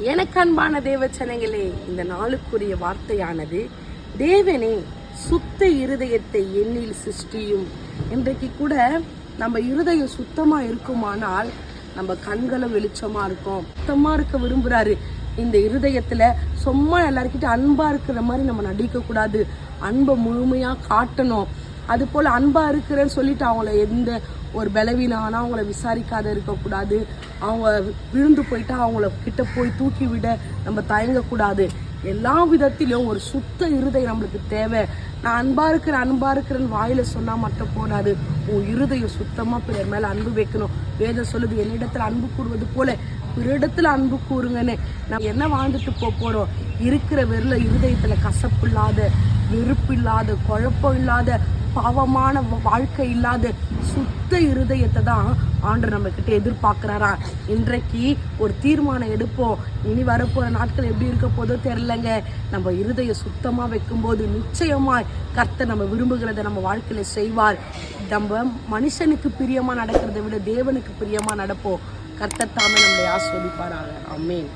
எனக்கு அன்பான தேவச்சனங்களே இந்த நாளுக்குரிய வார்த்தையானது தேவனே சுத்த இருதயத்தை எண்ணில் சிருஷ்டியும். இன்றைக்கு கூட நம்ம இருதயம் சுத்தமா இருக்குமானால் நம்ம கண்களும் வெளிச்சமா இருக்கும். சுத்தமா இருக்க விரும்புறாரு. இந்த இருதயத்துல சும்மா எல்லாருக்கிட்ட அன்பா இருக்கிற மாதிரி நம்ம நடிக்க கூடாது அன்பை முழுமையா காட்டணும். அது போல் அன்பாக இருக்கிறேன்னு சொல்லிட்டு அவங்கள எந்த ஒரு பலவீனானா அவங்கள விசாரிக்காத இருக்கக்கூடாது. அவங்க விழுந்து போயிட்டா அவங்கள கிட்ட போய் தூக்கி விட நம்ம தயங்கக்கூடாது. எல்லா விதத்திலும் ஒரு சுத்த இருதயம் நம்மளுக்கு தேவை. நான் அன்பாக இருக்கிற அன்பாக இருக்கிறேன்னு வாயில் சொன்னால் மட்டும் போதாது. உன் இருதயம் சுத்தமாக பிறர் மேலே அன்பு வைக்கணும். வேதம் சொல்லுது என்னிடத்தில் அன்பு கூடுவது போல பிறரிடத்துல அன்பு கூறுங்கன்னு. நம்ம என்ன வாழ்ந்துட்டு போக போகிறோம் இருக்கிற வெறுல இருதயத்தில் கசப்பு இல்லாத வெறுப்பு இல்லாத குழப்பம் இல்லாத பாவமான வாழ்க்கை இல்லாத சுத்த இருதயத்தை தான் ஆண்டு நம்ம கிட்ட இன்றைக்கு ஒரு தீர்மானம் எடுப்போம். இனி வரப்போகிற நாட்கள் எப்படி இருக்க போதோ தெரிலங்க நம்ம இருதயம் சுத்தமாக வைக்கும்போது நிச்சயமாக கர்த்தர் நம்ம விரும்புகிறத நம்ம வாழ்க்கையில் செய்வார். நம்ம மனுஷனுக்கு பிரியமாக நடக்கிறத விட தேவனுக்கு பிரியமாக நடப்போம். கர்த்தர் தாமே நம்மளை ஆஸ்வதிப்பாராக. அம்மேன்